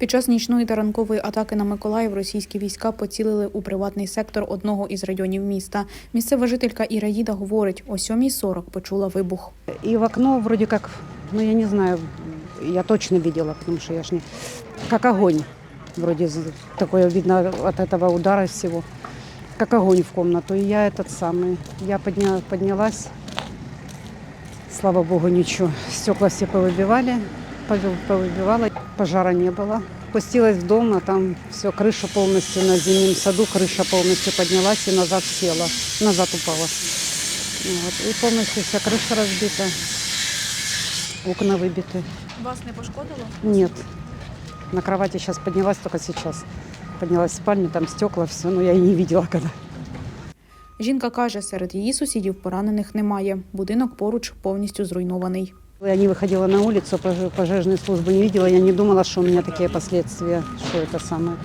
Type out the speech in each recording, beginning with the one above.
Під час нічної та ранкової атаки на Миколаїв російські війська поцілили у приватний сектор одного із районів міста. Місцева жителька Іраїда говорить, о 7.40 почула вибух. И в окно вроде как, ну я не знаю, я точно видела, потому что я ж не... Как огонь. Вроде з- такое видно от этого удара всего. Как огонь в комнату. И я этот самый, я подня, поднялась. Слава богу, ничего. Стекла все повыбивали, повы- повыбивала. Пожара не было. Пустилась в дом, а там все, крыша полностью на зимнем саду, крыша полностью поднялась и назад села, назад упала. Вот. И полностью вся крыша разбита, окна выбиты. Вас не пошкодило? Нет. На кровати сейчас поднялась, только сейчас. Поднялась в спальню, там стекла, все, но я и не видела когда. Жінка каже, серед її сусідів поранених немає. Будинок поруч повністю зруйнований. Я не выходила на улицу, пож- пожежной службы не видела, я не думала, что у меня такие последствия, что это самое.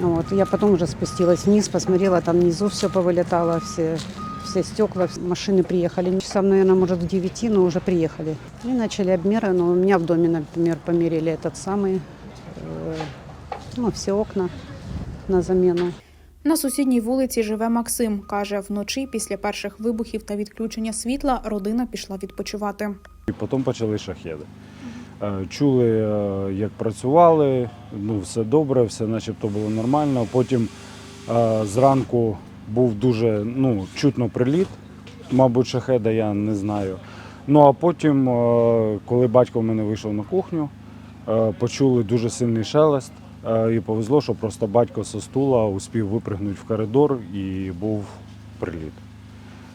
Вот. Я потом уже спустилась вниз, посмотрела, там внизу все повылетало, все, все стекла, машины приехали. Часам, наверное, может, к 9, но уже приехали. И начали обмеры, но у меня в доме, например, померили этот самый, э, ну, все окна на замену. На сусідній вулиці живе Максим. Каже, вночі після перших вибухів та відключення світла родина пішла відпочивати. І потім почали шахеди. Е, Чули, е, як працювали, ну все добре, все начебто було нормально. Потім е, зранку був дуже ну, чутно приліт, мабуть, шахеда, я не знаю. Ну а потім, коли батько в мене вийшов на кухню, почули дуже сильний шелест. Е, І повезло, що просто батько зі стула успів випригнути в коридор і був приліт.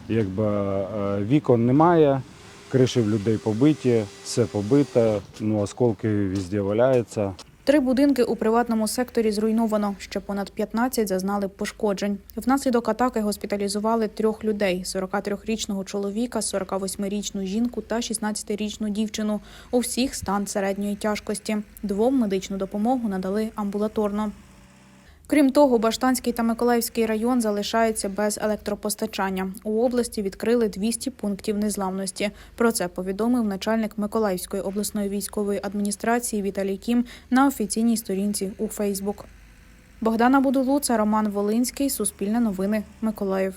Якби е, вікон немає, криші в людей побиті, все побите, ну осколки везде валяються. Три будинки у приватному секторі зруйновано. Ще понад 15 зазнали пошкоджень. Внаслідок атаки госпіталізували трьох людей: – 43-річного чоловіка, 48-річну жінку та 16-річну дівчину. У всіх стан середньої тяжкості. Двом медичну допомогу надали амбулаторно. Крім того, Баштанський та Миколаївський район залишаються без електропостачання. У області відкрили 200 пунктів незламності. Про це повідомив начальник Миколаївської обласної військової адміністрації Віталій Кім на офіційній сторінці у Фейсбук. Богдана Будулуца, Роман Волинський, Суспільне новини, Миколаїв.